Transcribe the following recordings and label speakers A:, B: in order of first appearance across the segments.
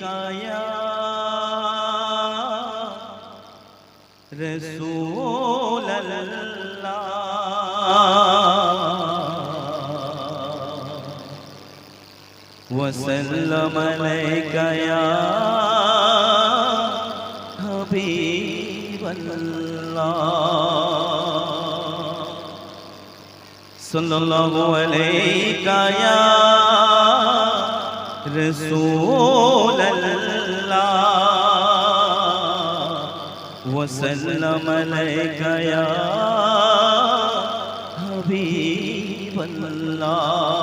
A: কায়া রসূল وسلم عليك يا حبيب الله صلى الله عليك يا رسول الله وسلم عليك يا حبيب الله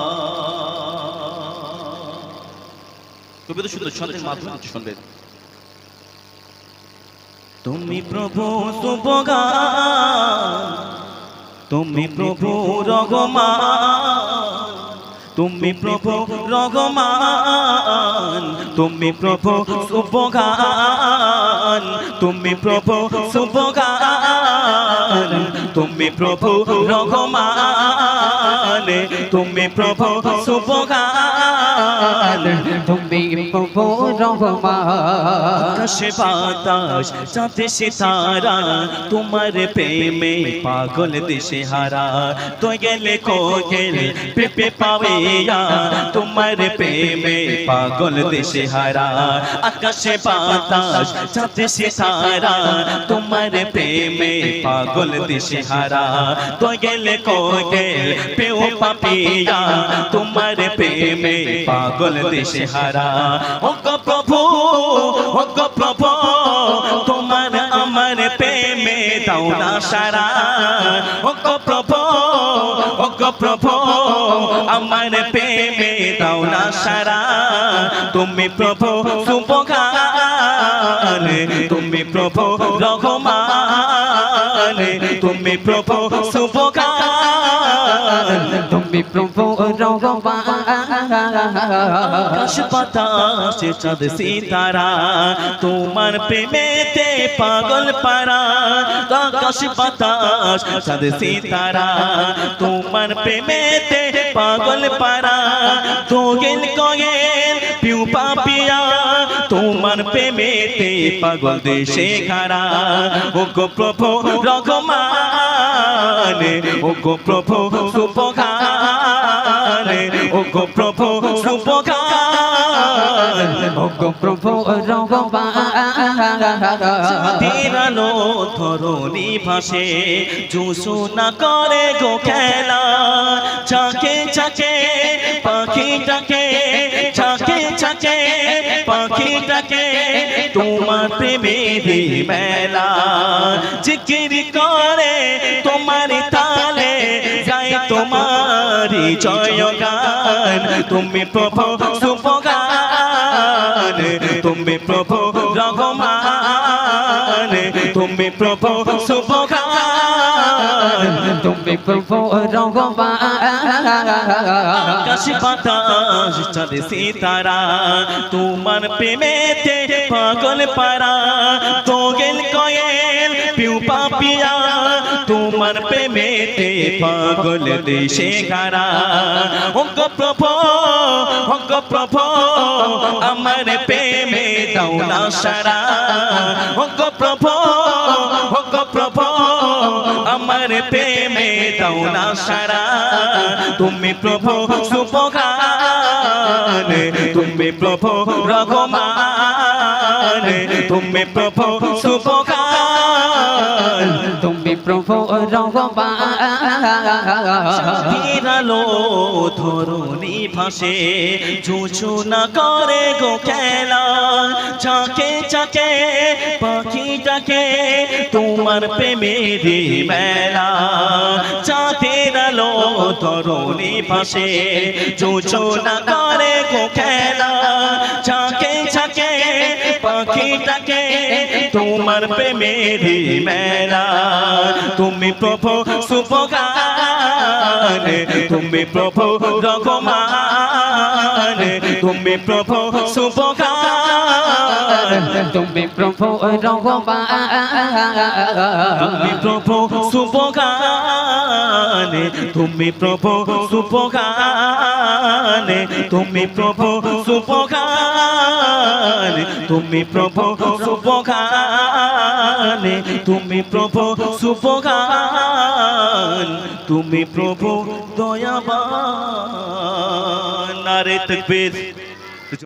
A: কবিতা শুধু সন্দেশ মাধ্যমে কিছু শুনবেন তুমি প্রভু সুবগা তুমি প্রভু রগমা তুমি প্রভু রঘমান, তুমি প্রভু সুবগান তুমি প্রভু সুবগান তুমি প্রভু রঘমান, তুমি প্রভু সুবগান
B: তুমি প্রভু রহমান
A: আকাশে বাতাস, চাঁদে সিতারা, তোমার প্রেমে পাগল দেশে হারা তো গেলে কোগেল পেপে পাবেয়া তোমার প্রেমে পাগল দেশে হারা আকাশে বাতাস, চাঁদে সিতারা, তোমার প্রেমে পাগল দেশে হারা তো গেলে কোগেল পেও পাপিয়া তোমার প্রেমে পাগল দেশে হারা ও প্রভু ও প্রভু, তোমার আমার প্রেমে দাও না সারা। ও প্রভু ও প্রভু, আমার প্রেমে দাও না সারা। তুমি প্রভু সুবগান তুমি প্রভু রহমান, তুমি প্রভু সুবগান
B: তুমি
A: চাঁদ সিতারা, তোমার প্রেমেতে পাগল পারা। আকাশ বাতাস চাঁদ সিতারা, তোমার প্রেমেতে পাগল পারা। তোগেল কয়েল পিউ পাপিয়া তোমার প্রেমেতে পাগল দেশে খারা। ও গো প্রভু রঘমান ও গো প্রভু সুপখান ও গো প্রভু সুপখান
B: ওগো প্রভু রহমান
A: দিনালো ধরণী ভাসে, জুসু না করে গো খেলা। চাকে চাকে পাখিটাকে চাকে চাকে পাখিটাকে তোমার প্রেমের মেলা। জিকির করে তোমার তালে গাই তোমার জয় গান তুমি প্রভু সুপগান, তুমি প্রভু রঘমান তুমি প্রভু সুপগান। আকাশ বাতাস চাঁদ সিতারা তোমার প্রেমেতে পাগল পারা তোগেল কয়েল পিউ পাপিয়া তোমার প্রেমেতে পাগল দেশে খারা অঙ্গ প্রভু অঙ্গ প্রভু আমার প্রেমে দাও না সারা অঙ্গ প্রভু আমার প্রেমে দাও না সারা। তুমি প্রভু সুপগান তুমি প্রভু রঘমান তুমি প্রভু সুপগান
B: তুমি প্রভু
A: বিরালো ধরুনি ভাসে চুচু না করে গো খেলা। চাকে চাকে পাখিটাকে তোমার প্রেমের মেলা, চাঁদের আলো ধরুনি ভাসে চুচু না করে গো খেলা। চাকে চাকে পাখিটাকে তোমার প্রেমের মেলা। তুমি প্রভু সুপগান তুমি প্রভু রঘমান। তুমি প্রভু সুপগান
B: তুমি প্রভু
A: তুমি
B: রহমান
A: প্রভু সুপগান তুমি প্রভু সুপগান তুমি প্রভু তুমি প্রভু সুপখান তুমি প্রভু সুপখান তুমি প্রভু দয়াবান। নারে তকবীর।